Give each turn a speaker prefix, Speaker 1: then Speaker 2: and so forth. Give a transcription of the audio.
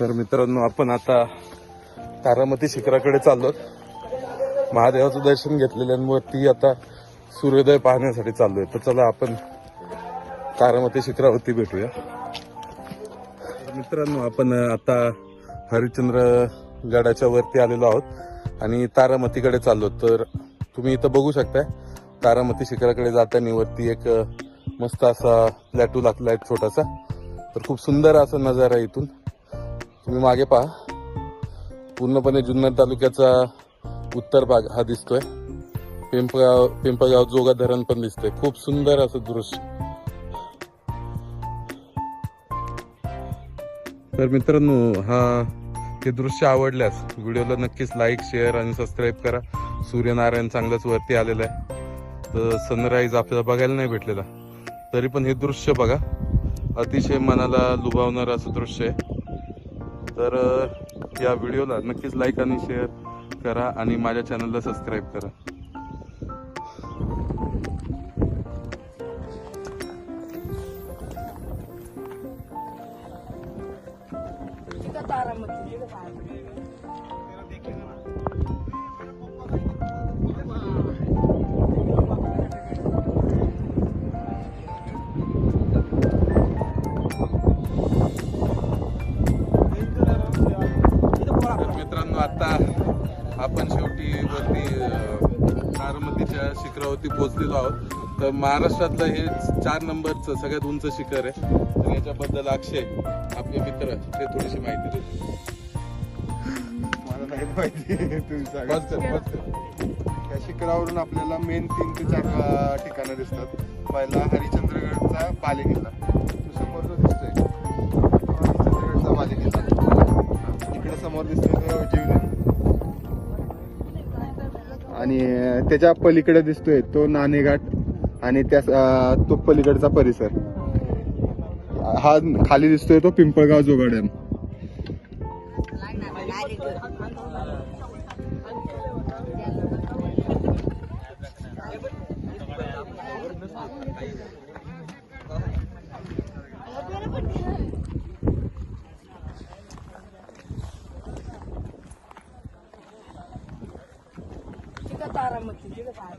Speaker 1: तर मित्रांनो आपण आता तारामती शिखराकडे चाललो महादेवाचं दर्शन घेतलेल्यांवरती आता सूर्योदय पाहण्यासाठी चाललोय. तर चला आपण तारामती शिखरावरती भेटूया. मित्रांनो आपण आता हरिश्चंद्र गडाच्या वरती आलेलो आहोत आणि तारामतीकडे चाललो तर तुम्ही इथं बघू शकताय तारामती शिखराकडे जाताना वरती एक मस्त असा प्लॅटू लागलाय छोटासा तर खूप सुंदर असा नजारा इथून. तुम्ही मागे पहा. पूर्णपणे जुन्नर तालुक्याचा उत्तर भाग हा दिसतोय. पिंपगाव पिंपळगाव जोगा धरण पण दिसतंय. खूप सुंदर असं दृश्य. तर मित्रांनो हा हे दृश्य आवडल्यास व्हिडिओला नक्कीच लाईक शेअर आणि सबस्क्राईब करा. सूर्यनारायण चांगलंच वरती आलेलं आहे. तर सनराईज आपल्याला बघायला नाही भेटलेला. तरी पण हे दृश्य बघा. अतिशय मनाला लुभावणारं असं दृश्य आहे. तर या व्हिडिओला नक्कीच लाईक आणि शेअर करा आणि माझ्या चॅनलला सबस्क्राईब करा. तारा आता आपण शेवटी वरती बारामतीच्या शिखरावरती पोहोचलेलो आहोत. तर महाराष्ट्रातलं हे चार नंबरचं सगळ्यात उंच शिखर आहे. तर याच्याबद्दल अक्षय आपले मित्र ते थोडीशी माहिती देतो
Speaker 2: मला नाही माहिती. तुम्ही सांगा.
Speaker 1: बस कर, बस कर.
Speaker 2: त्या शिखरावरून आपल्याला मेन तीन ते चार ठिकाणं दिसतात. पहिला हरिश्चंद्रगडचा बालेकिल्ला तो आणि त्याच्या पलीकडे दिसतोय तो नाणेघाट आणि त्या तो पलीकडचा परिसर. हा खाली दिसतोय तो Pimpalgaon Joga dam
Speaker 3: Diga para, Diga para.